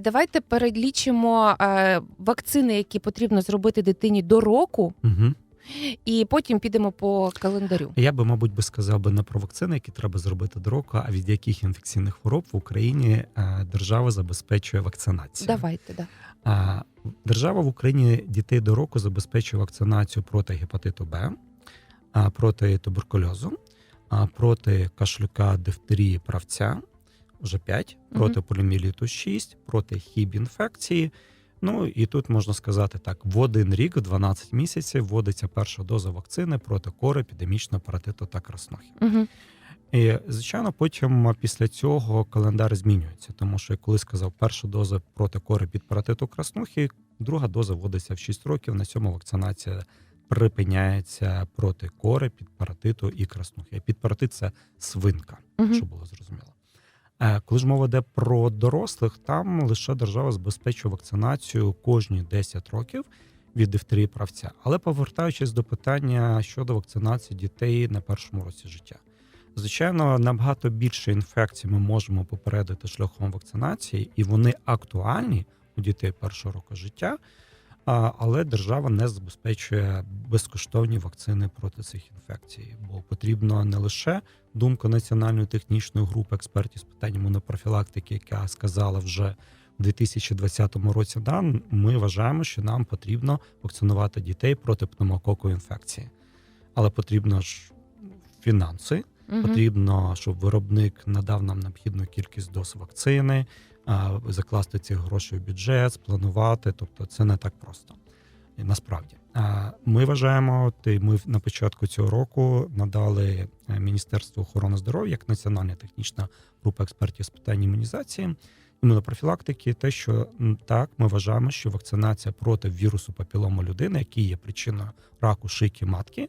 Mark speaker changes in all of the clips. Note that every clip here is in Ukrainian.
Speaker 1: Давайте перелічимо вакцини, які потрібно зробити дитині до року,
Speaker 2: Угу.
Speaker 1: і потім підемо по календарю.
Speaker 2: Я би, мабуть, би сказав би не про вакцини, які треба зробити до року, а від яких інфекційних хвороб в Україні держава забезпечує вакцинацію.
Speaker 1: Давайте, да.
Speaker 2: Держава в Україні дітей до року забезпечує вакцинацію проти гепатиту Б, проти туберкульозу, проти кашлюка, дифтерії, правця вже 5,
Speaker 1: Мгм.
Speaker 2: проти поліоміеліту 6, проти хіб-інфекції. Ну і тут можна сказати так: в один рік, в 12 місяців, вводиться перша доза вакцини проти кори, епідемічного паратиту та краснухи.
Speaker 1: Угу.
Speaker 2: І, звичайно, потім після цього календар змінюється, тому що, як коли сказав, перша доза проти кори під паратиту краснухи, друга доза вводиться в 6 років. На цьому вакцинація припиняється проти кори, під паратиту і краснухи. Під паратит це свинка,
Speaker 1: Угу.
Speaker 2: щоб було зрозуміло. Е, Коли ж мова йде про дорослих, там лише держава забезпечує вакцинацію кожні 10 років від дифтерії правця. Але повертаючись до питання щодо вакцинації дітей на першому році життя. Звичайно, набагато більше інфекцій ми можемо попередити шляхом вакцинації, і вони актуальні у дітей першого року життя. Але держава не забезпечує безкоштовні вакцини проти цих інфекцій, бо потрібно не лише думка національної технічної групи експертів з питань імунопрофілактики, яка сказала вже в 2020 році. Да, ми вважаємо, що нам потрібно вакцинувати дітей проти пневмококової інфекції, але потрібно ж фінанси.
Speaker 1: Угу.
Speaker 2: Потрібно, щоб виробник надав нам необхідну кількість доз вакцини, закласти ці гроші в бюджет, спланувати. Тобто, це не так просто. Насправді ми вважаємо, ти ми на початку цього року надали е, Міністерству охорони здоров'я як національна технічна група експертів з питань імунізації. Імунопрофілактики, те, що так ми вважаємо, що вакцинація проти вірусу папілому людини, який є причиною раку шийки матки,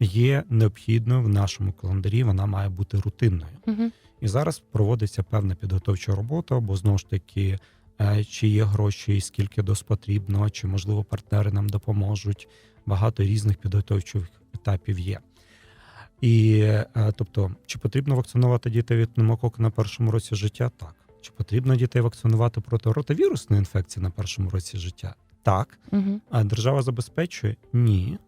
Speaker 2: є необхідною в нашому календарі. Вона має бути рутинною.
Speaker 1: Угу.
Speaker 2: І зараз проводиться певна підготовча робота, бо знову ж таки, е, чи є гроші, і скільки доз потрібно, чи можливо партнери нам допоможуть. Багато різних підготовчих етапів є. І е, тобто, чи потрібно вакцинувати дітей від пневмококу на першому році життя? Так. Чи потрібно дітей вакцинувати проти ротавірусної інфекції на першому році життя? Так.
Speaker 1: Угу.
Speaker 2: А держава забезпечує? Ні.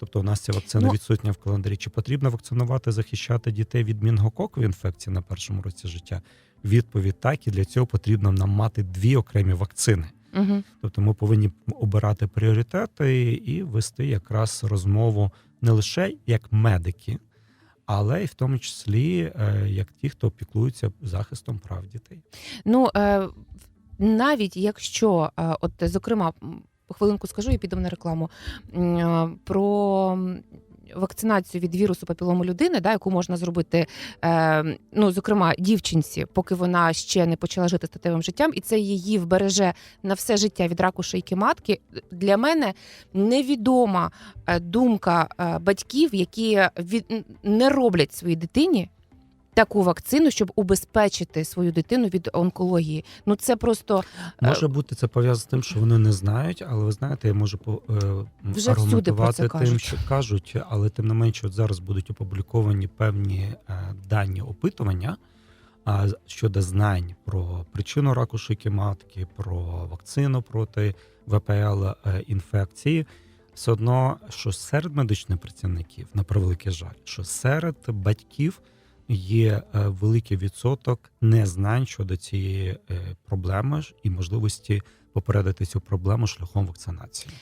Speaker 2: Тобто у нас ця вакцина
Speaker 1: Ну-
Speaker 2: відсутня в календарі. Чи потрібно вакцинувати, захищати дітей від мінгококової інфекції на першому році життя? Відповідь так, і для цього потрібно нам мати дві окремі вакцини.
Speaker 1: Угу.
Speaker 2: Тобто ми повинні обирати пріоритети і вести якраз розмову не лише як медики, але й в тому числі е, як ті, хто піклується захистом прав дітей.
Speaker 1: Ну е, навіть якщо, е, от зокрема, м, хвилинку скажу і підемо на рекламу про вакцинацію від вірусу папілому людини, да, яку можна зробити, е, ну зокрема, дівчинці, поки вона ще не почала жити статевим життям, і це її вбереже на все життя від раку шийки матки. Для мене невідома е, думка е, батьків, які від не роблять своїй дитині таку вакцину, щоб убезпечити свою дитину від онкології. Ну це просто е,
Speaker 2: Може бути це пов'язано з тим, що вони не знають, але ви знаєте, я можу по е,
Speaker 1: Вже
Speaker 2: аргументувати тим,
Speaker 1: кажуть.
Speaker 2: що кажуть, але тим не менше, от зараз будуть опубліковані певні е, дані опитування а, щодо знань про причину раку шийки матки, про вакцину проти ВПЛ інфекції. Все одно, що серед медичних працівників, на превеликий жаль, що серед батьків є е, великий відсоток незнань щодо цієї е, проблеми і можливості попередити цю проблему шляхом вакцинації.